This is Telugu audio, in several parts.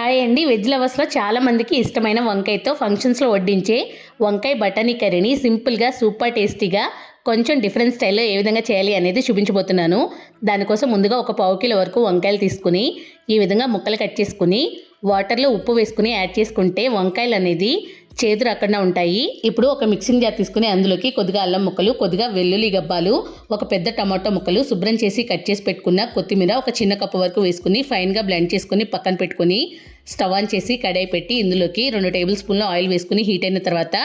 హాయ్ అండి. వెజ్ లవర్స్లో చాలా మందికి ఇష్టమైన వంకాయతో ఫంక్షన్స్లో వడ్డించే వంకాయ బటానీ కర్రీని సింపుల్గా సూపర్ టేస్టీగా కొంచెం డిఫరెంట్ స్టైల్లో ఏ విధంగా చేయాలి అనేది చూపించబోతున్నాను. దానికోసం ముందుగా ఒక పావు కిలో వరకు వంకాయలు తీసుకుని ఈ విధంగా ముక్కలు కట్ చేసుకుని వాటర్లో ఉప్పు వేసుకుని యాడ్ చేసుకుంటే వంకాయలు అనేది చేదు రాకుండా ఉంటాయి. ఇప్పుడు ఒక మిక్సింగ్ జార్ తీసుకుని అందులోకి కొద్దిగా అల్లం ముక్కలు కొద్దిగా వెల్లుల్లి గబ్బాలు ఒక పెద్ద టమాటో ముక్కలు శుభ్రం చేసి కట్ చేసి పెట్టుకున్న కొత్తిమీర ఒక చిన్న కప్పు వరకు వేసుకుని ఫైన్గా బ్లెండ్ చేసుకుని పక్కన పెట్టుకుని స్టవ్ ఆన్ చేసి కడాయి పెట్టి ఇందులోకి రెండు టేబుల్ స్పూన్ల ఆయిల్ వేసుకుని హీట్ అయిన తర్వాత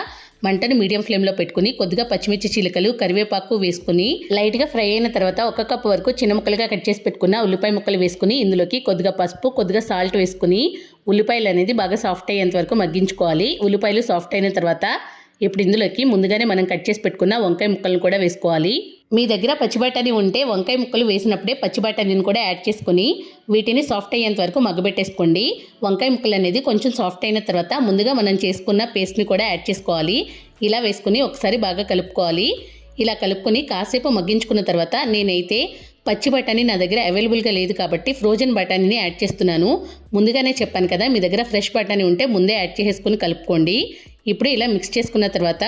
మంటను మీడియం ఫ్లేమ్లో పెట్టుకుని కొద్దిగా పచ్చిమిర్చి చిలుకలు కరివేపాకు వేసుకుని లైట్గా ఫ్రై అయిన తర్వాత ఒక కప్పు వరకు చిన్న ముక్కలుగా కట్ చేసి పెట్టుకున్న ఉల్లిపాయ ముక్కలు వేసుకుని ఇందులోకి కొద్దిగా పసుపు కొద్దిగా సాల్ట్ వేసుకుని ఉల్లిపాయలు అనేది బాగా సాఫ్ట్ అయ్యేంత వరకు మగ్గించుకోవాలి. ఉల్లిపాయలు సాఫ్ట్ అయిన తర్వాత ఇప్పుడు ఇందులోకి ముందుగానే మనం కట్ చేసి పెట్టుకున్న వంకాయ ముక్కలను కూడా వేసుకోవాలి. మీ దగ్గర పచ్చి బఠానీ ఉంటే వంకాయ ముక్కలు వేసినప్పుడే పచ్చి బఠానీని కూడా యాడ్ చేసుకుని వీటిని సాఫ్ట్ అయ్యేంత వరకు మగ్గబెట్టేసుకోండి. వంకాయ ముక్కలు అనేది కొంచెం సాఫ్ట్ అయిన తర్వాత ముందుగా మనం చేసుకున్న పేస్ట్ని కూడా యాడ్ చేసుకోవాలి. ఇలా వేసుకుని ఒకసారి బాగా కలుపుకోవాలి. ఇలా కలుపుకొని కాసేపు మగ్గించుకున్న తర్వాత నేనైతే పచ్చి బఠానీ నా దగ్గర అవైలబుల్గా లేదు కాబట్టి ఫ్రోజన్ బఠానీని యాడ్ చేస్తున్నాను. ముందుగానే చెప్పాను కదా మీ దగ్గర ఫ్రెష్ బఠానీ ఉంటే ముందే యాడ్ చేసుకుని కలుపుకోండి. ఇప్పుడు ఇలా మిక్స్ చేసుకున్న తర్వాత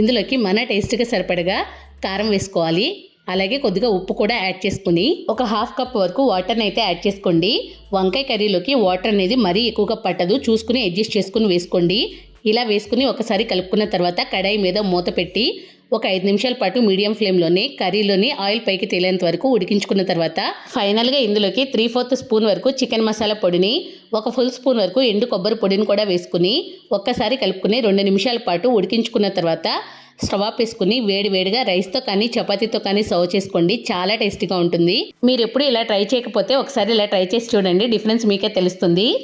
ఇందులోకి మన టేస్ట్గా సరిపడగా కారం వేసుకోవాలి. అలాగే కొద్దిగా ఉప్పు కూడా యాడ్ చేసుకుని ఒక హాఫ్ కప్ వరకు వాటర్ని అయితే యాడ్ చేసుకోండి. వంకాయ కర్రీలోకి వాటర్ అనేది మరీ ఎక్కువగా పట్టదు. చూసుకుని అడ్జస్ట్ చేసుకుని వేసుకోండి. ఇలా వేసుకుని ఒకసారి కలుపుకున్న తర్వాత కడాయి మీద మూత పెట్టి ఒక ఐదు నిమిషాల పాటు మీడియం ఫ్లేమ్లోనే కర్రీలోని ఆయిల్ పైకి తేలేంత వరకు ఉడికించుకున్న తర్వాత ఫైనల్గా ఇందులోకి త్రీ ఫోర్త్ స్పూన్ వరకు చికెన్ మసాలా పొడిని ఒక ఫుల్ స్పూన్ వరకు ఎండు కొబ్బరి పొడిని కూడా వేసుకుని ఒక్కసారి కలుపుకుని రెండు నిమిషాల పాటు ఉడికించుకున్న తర్వాత స్టవ్ ఆఫ్ వేసుకుని వేడి వేడిగా రైస్తో కానీ చపాతీతో కానీ సర్వ్ చేసుకోండి. చాలా టేస్టీగా ఉంటుంది. మీరు ఎప్పుడు ఇలా ట్రై చేయకపోతే ఒకసారి ఇలా ట్రై చేసి చూడండి. డిఫరెన్స్ మీకే తెలుస్తుంది.